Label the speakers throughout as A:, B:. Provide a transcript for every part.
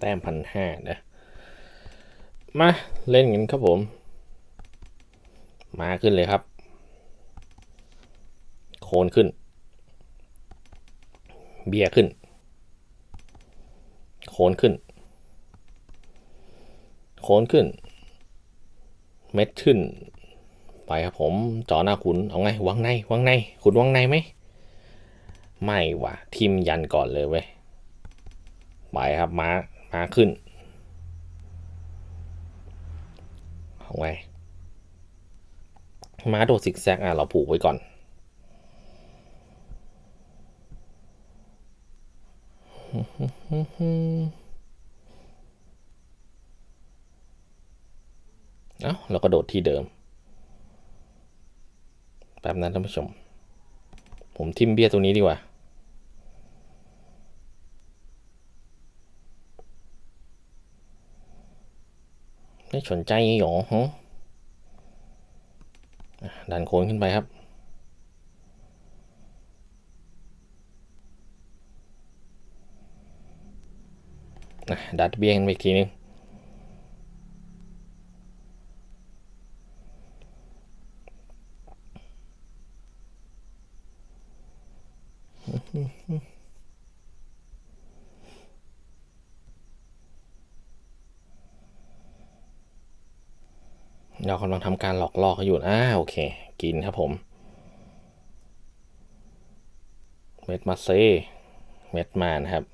A: แต้มพันห้านะ มาเล่นกันครับผม มาขึ้นเลยครับ โคนขึ้น เบียขึ้น โคนขึ้น โคนขึ้น เม็ดขึ้น ไปครับผมจอหน้าขุนเอาไงวางในวางในขุนวางในไหมไม่ว่ะทิมยันก่อนเลยเว้ย ไปครับม้าม้าขึ้นเอาไงม้าโดดซิกแซกอะเราผูกไว้ก่อน เอ้าเราก็โดดที่เดิม แป๊บนั้นท่านผู้ชม ผมทิมเบี้ยตรงนี้ดีกว่า สนใจหรอฮะอะดันโค้งขึ้นไปครับ ดัดเบี้ยงไปอีกทีนึง เรากำลังทำการหลอกล่อเขาอยู่อ่าโอเค กินครับผม เม็ดมาเซเม็ดมานะครับ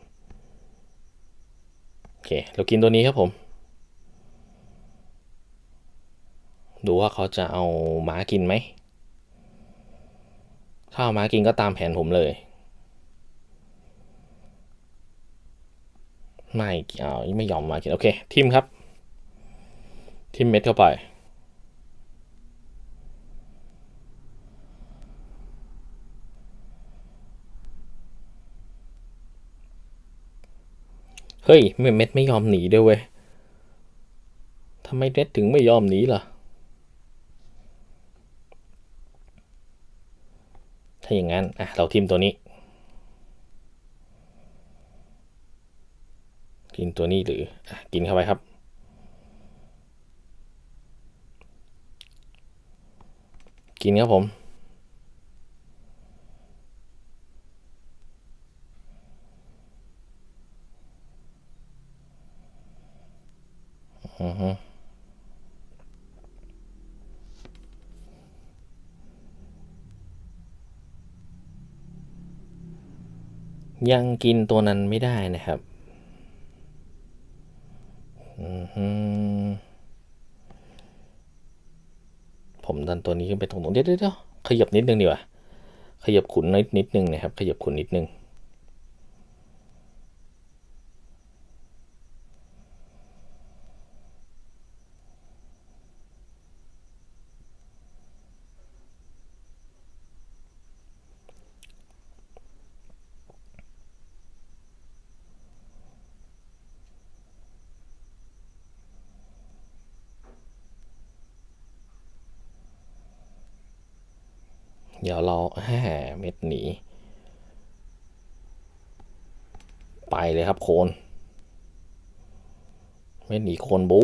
A: โอเค เรากินตัวนี้ครับผม ดูว่าเขาจะเอาหมากินไหม ถ้าเอาหมากินก็ตามแผนผมเลยไม่เอาไม่ยอมมากินโอเค ทิมครับ ทิมเม็ดเข้าไป เฮ้ยเม็ดไม่ยอมหนีด้วยเว้ยทำไมเม็ดถึงไม่ยอมหนีล่ะ ถ้าอย่างนั้นอะเราทิมตัวนี้กินตัวนี้หรืออะกินเข้าไปครับ กินครับผม ยังกินตัวนั้นไม่ได้นะครับผมดันตัวนี้ขึ้นไปตรงๆเดี๋ยวเดี๋ยวเดี๋ยวขยับนิดนึงดีกว่าขยับขุนนิดนิดนึงนะครับ ขยับขุนนิดนึง เดี๋ยวเราแห่เม็ดหนี ไปเลยครับโคน เม็ดหนีโคนบุ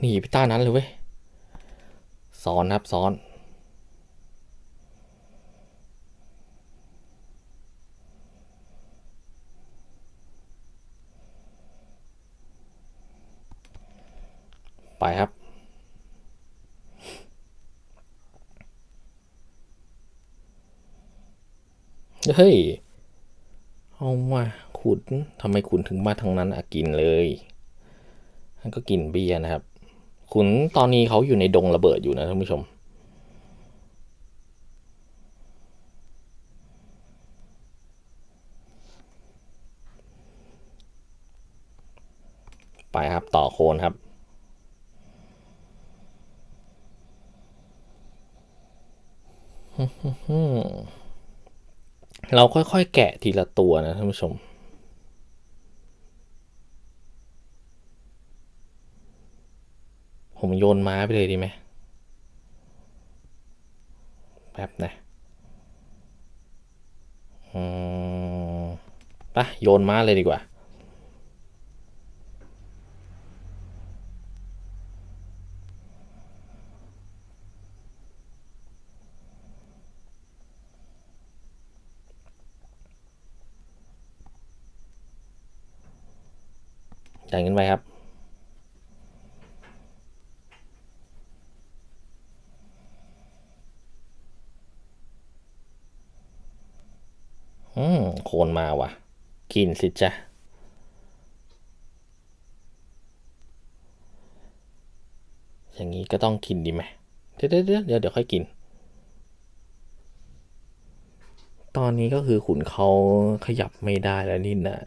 A: หนีไปต้านั้นเลยเว้ยซ้อนครับซ้อน ไป ครับ เฮ้ย เอาว่าขุนทำไมขุนถึงมาทางนั้นอะกินเลยนั่นก็กินเบียร์นะครับ ขุนตอนนี้เขาอยู่ในดงระเบิดอยู่นะท่านผู้ชมไปครับ ต่อโคนครับ เราค่อยๆแกะทีละตัวนะท่านผู้ชม ผมโยนม้าไปเลยดีไหมแป๊บนะอืมปโยนม้าเลยดีกว่า จ่ายเงินไปครับ อืม โคนมาว่ะ กินสิจ๊ะอย่างนี้ก็ต้องกินดีไหมเดี๋ยวเดี๋ยวเดี๋ยวเดี๋ยวค่อยกิน ตอนนี้ก็คือขุนเขาขยับไม่ได้แล้วนี่นะ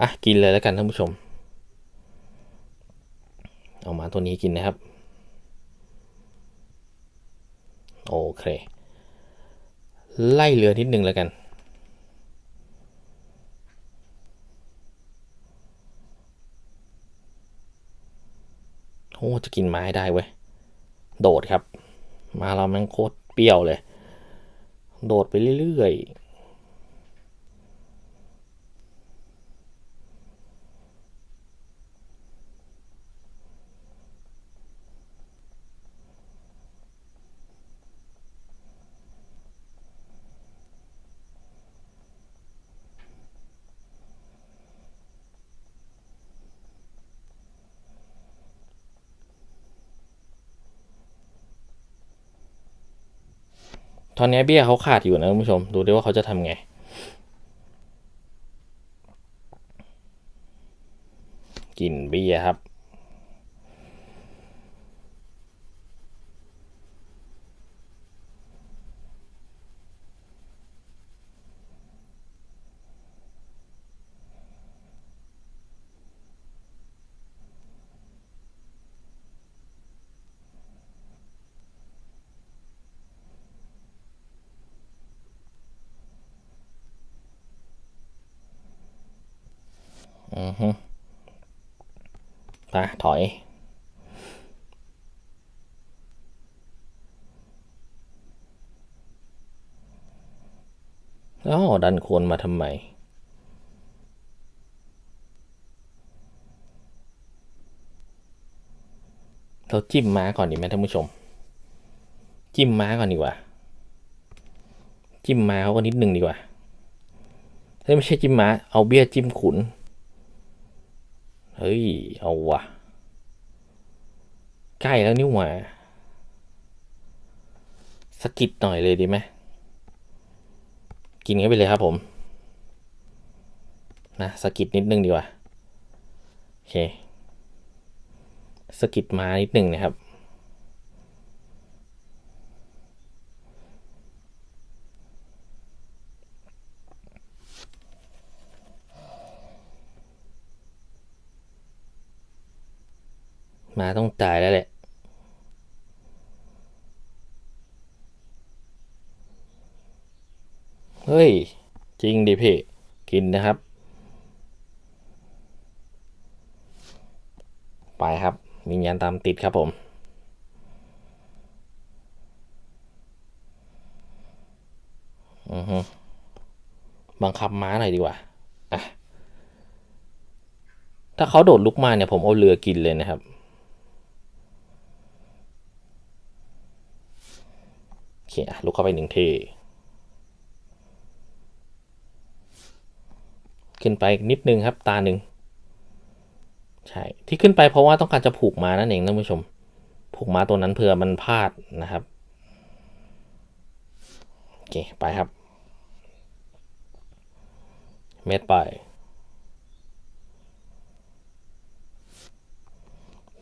A: อะกินเลยแล้วกันท่านผู้ชม เอามาตัวนี้กินนะครับ โอเค ไล่เรือนิดนึงแล้วกัน โอ้ จะกินไม้ได้เว้ย โดดครับ มาเราแม่งโคตรเปรี้ยวเลย โดดไปเรื่อยๆ ตอนนี้เบี้ยเขาขาดอยู่นะคุณผู้ชม ดูดิว่าเขาจะทำไง กินเบี้ยครับ อือฮึไปถอย อ้าวดันโคนมาทำไมเราจิ้มม้าก่อนดีไหมท่านผู้ชม จิ้มม้าก่อนดีกว่า จิ้มม้าเขาก็นิดนึงดีกว่าไม่ใช่จิ้มม้าเอาเบี้ยจิ้มขุน เฮ้ย เอาวะใกล้แล้วนี่หว่าสกิดหน่อยเลยดีไหมกินเข้าไปเลยครับผม นะสกิดนิดนึงดีกว่า โอเคสกิดมานิดนึงนะครับ มาต้องตายแล้วแหละ เฮ้ย จริงดิพี่ กินนะครับ ไปครับมียันตามติดครับผมอือฮึบังคับม้าหน่อยดีกว่าอะถ้าเขาโดดลุกมาเนี่ยผมเอาเรือกินเลยนะครับ โอ เคอะลุกเข้าไปหนึ่งทีขึ้นไปนิดนึงครับตาหนึ่งใช่ที่ขึ้นไปเพราะว่าต้องการจะผูกมานั่นเองท่านผู้ชม ผูกมาตัวนั้นเผื่อมันพลาดนะครับโอเคไปครับ เม็ดไป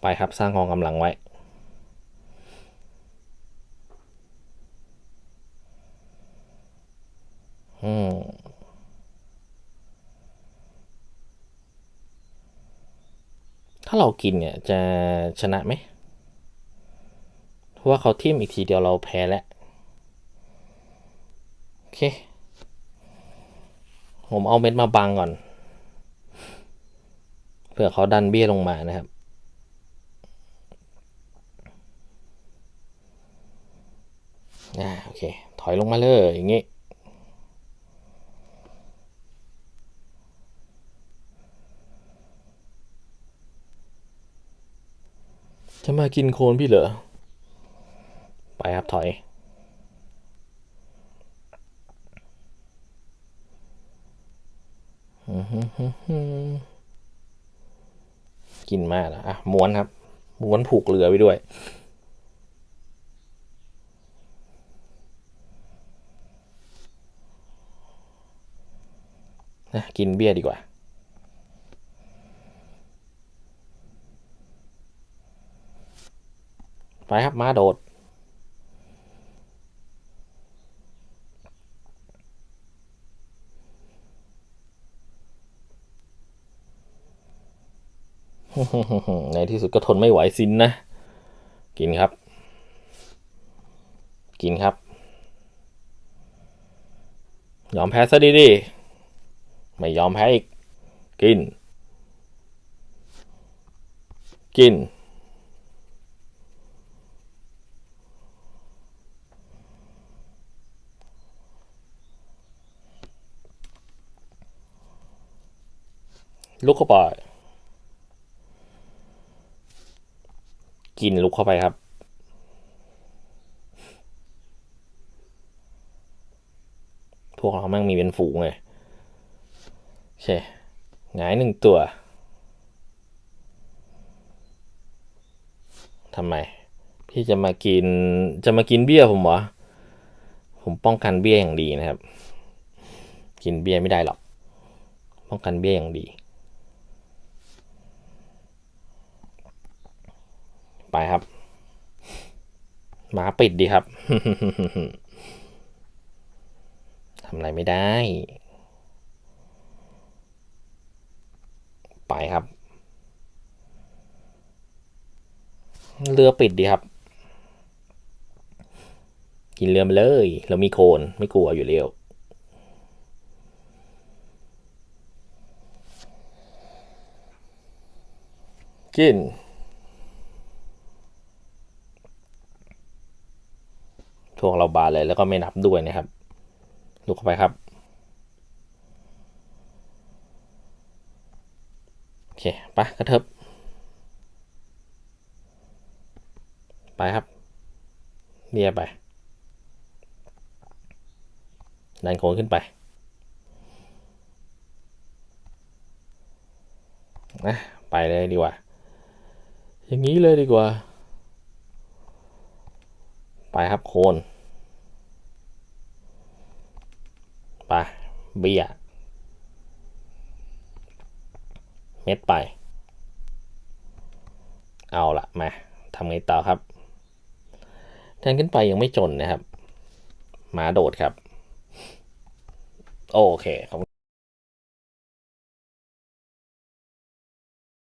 A: ไปครับสร้างกองกำลังไว้ อืมถ้าเรากินเนี่ยจะชนะไหมเพราะว่าเขาทิ่มอีกทีเดียวเราแพ้แล้ว โอเค ผมเอาเม็ดมาบังก่อน เผื่อเขาดันเบี้ยลงมานะครับ อ่า โอเค ถอยลงมาเลยอย่างงี้ จะมากินโคลนพี่เหรอ ไปครับถอย กินมากแล้วอะม้วนครับ ม้วนผูกเรือไปด้วยนะกินเบียร์ดีกว่า ไปครับม้าโดด ในที่สุดก็ทนไม่ไหวสินนะ กินครับ กินครับ ยอมแพ้ซะดีๆไม่ยอมแพ้อีก กิน กิน ลุกเข้าไป กินลุกเข้าไปครับ พวกเราแม่งมีเป็นฝูงเลยโอเคหงายหนึ่งตัวทำไม พี่จะมากินจะมากินเบี้ยผมเหรอ ผมป้องกันเบี้ยอย่างดีนะครับ กินเบี้ยไม่ได้หรอก ป้องกันเบี้ยอย่างดี ไปครับ หมาปิดดีครับทำอะไรไม่ได้ ไปครับ เรือปิดดีครับ กินเรือมาเลย เรามีโคนไม่กลัวอยู่แล้วกิน พวกเราบานเลยแล้วก็ไม่นับด้วยนะครับลุกเข้าไปครับโอเคไปกระเทิบไปครับเรียไปดันโค้งขึ้นไปนะไปเลยดีกว่า อย่างนี้เลยดีกว่า ไปครับโคนไปเบี้ยเม็ดไป เอาละมาทำไงต่อครับแทนขึ้นไปยังไม่จนนะครับหมาโดดครับ โอเคขอบ